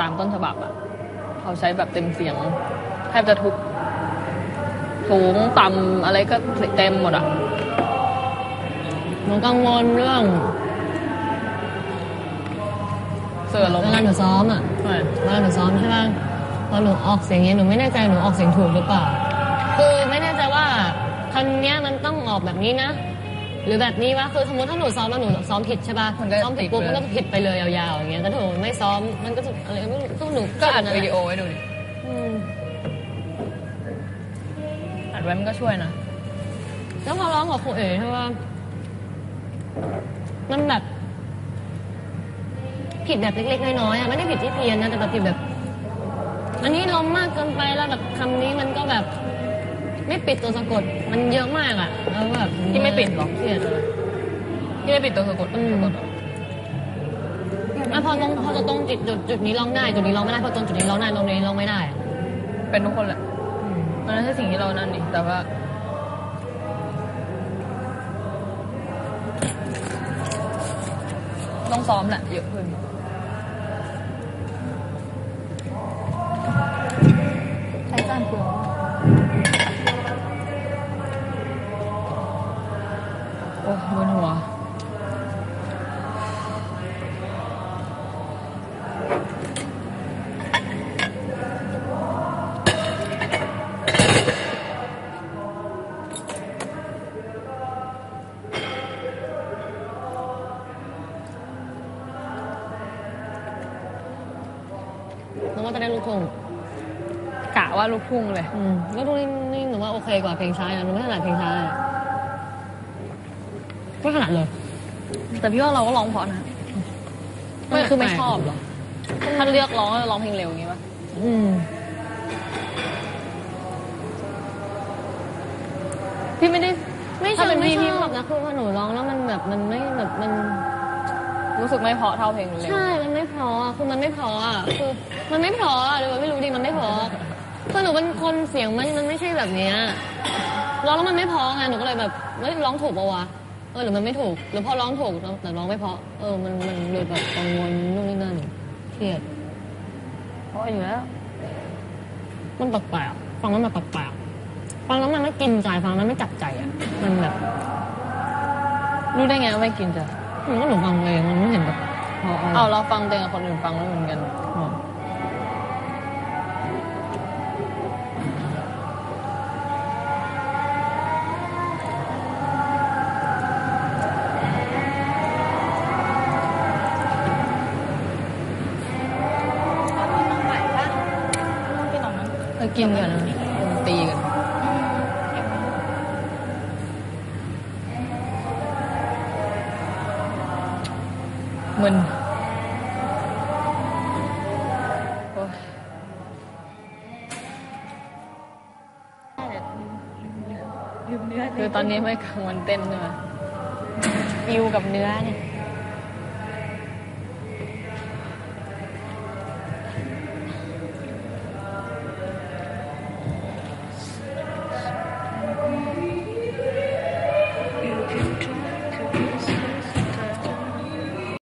ตามต้นฉบับอะเขาใช้แบบเต็มเสียงแทบจะทุกสูงต่ำอะไรก็เต็มหมดอะหนูกังวลเรื่อง เสือลงเวลาหนูซ้อมอะใช่เวลาหนูซ้อมใช่ป่ะพอหนูออกเสียงเงี้ยหนูไม่แน่ใจหนูออกเสียงถูกหรือเปล่า คือไม่แน่ใจว่าคำเนี้ยมันต้องออกแบบนี้นะ หรือแบบนี้วะคือสมมติถ้าหนูซ้อมแล้วหนูซ้อมผิดใช่ป่ะซ้อมผิดปุ๊บมันก็ผิดไปเลยยาวๆอย่างเงี้ยแต่ถ้าหนูไม่ซ้อมมันก็จะอะไรไม่รู้ก็หนูก็อัดนั่นแหวิละดีโอไว้ดูดิอืมอัดไว้มันก็ช่วยนะแล้วพอร้องกับครูเอ๋ใช่ป่ะมันแบบ ผิดแบบเล็กๆน้อยๆอะไม่ได้ผิดที่เพี้ยนนะแต่แบบผิดแบบ อันนี้ลงมากเกินไปแล้วแบบคำนี้มันก็แบบ ไม่ปิดตัวสะกด มันเยอะมากอะแล้วแบบที่ไม่ปิดหรอเครียดอะที่ไม่ปิดตัวสะกดอืมสะกดเหรอแล้วพอตรงพอจะตรงจุดจุดจุดนี้ร้องได้จุดนี้ร้องไม่ได้พอตรงจุดนี้ร้องได้ตรงนี้ร้องไม่ได้อะเป็นทุกคนแหละมันไม่ใช่สิ่งที่เรานั่นนี่แต่ว่าต้องซ้อมแหละเยอะขึ้น อ้บนหัวแล้วก็จะได้ลูกทุ่งกะว่าลูกทุ่งเลย อืมลูกทุ่งนี่นี่หนูว่าโอเคกว่าเพลงช้าอะหนูไม่ถนัดเพลงช้าอะ ไม่ถนัดเลย แต่พี่ว่าเราก็ร้องเพราะนะไม่คือไม่ชอบเหรอ ถ้าเลือกร้องก็ร้องเพลงเร็วอย่างงี้ป่ะอืมพี่ไม่ได้ไม่ถ้าใช่เป็นไม่พี่พี่ชอบนะคือพอหนูร้องแล้วมันแบบมันไม่แบบมัน รู้สึกไม่เพราะเท่าเพลงเร็วใช่มันไม่พออะคือมันไม่พออะคือมันไม่พออะหรือว่าไม่รู้ดิมันไม่พอคือหนูเป็นคนเสียงมันมันไม่ใช่แบบเนี้ยร้องแล้วมันไม่พอไงหนูก็เลยแบบเฮ้ยร้องถูกปะวะ เออหรือมันไม่ถูกหรือพอร้องถูกแต่ร้องไม่เพราะเออมันมันเลยแบบกังวลนู่นนี่นั่นเครียดเพราะอยู่แล้วมันแปลกๆฟังแล้วมันแปลกๆฟังแล้วมันไม่กินใจฟังแล้วไม่จับใจอะมันแบบรู้ได้ไงว่าไม่กินจ้ะมันก็หนูฟังเองมันไม่เห็นแบบพอเอาเราฟังเต็งกับคนอื่นฟังแล้วเหมือนกัน กินกันตีกันมึนโอ๊ยคือตอนนี้ไม่กังวลเต้นใช่ไหมฟิวกับเนื้อเนี่ย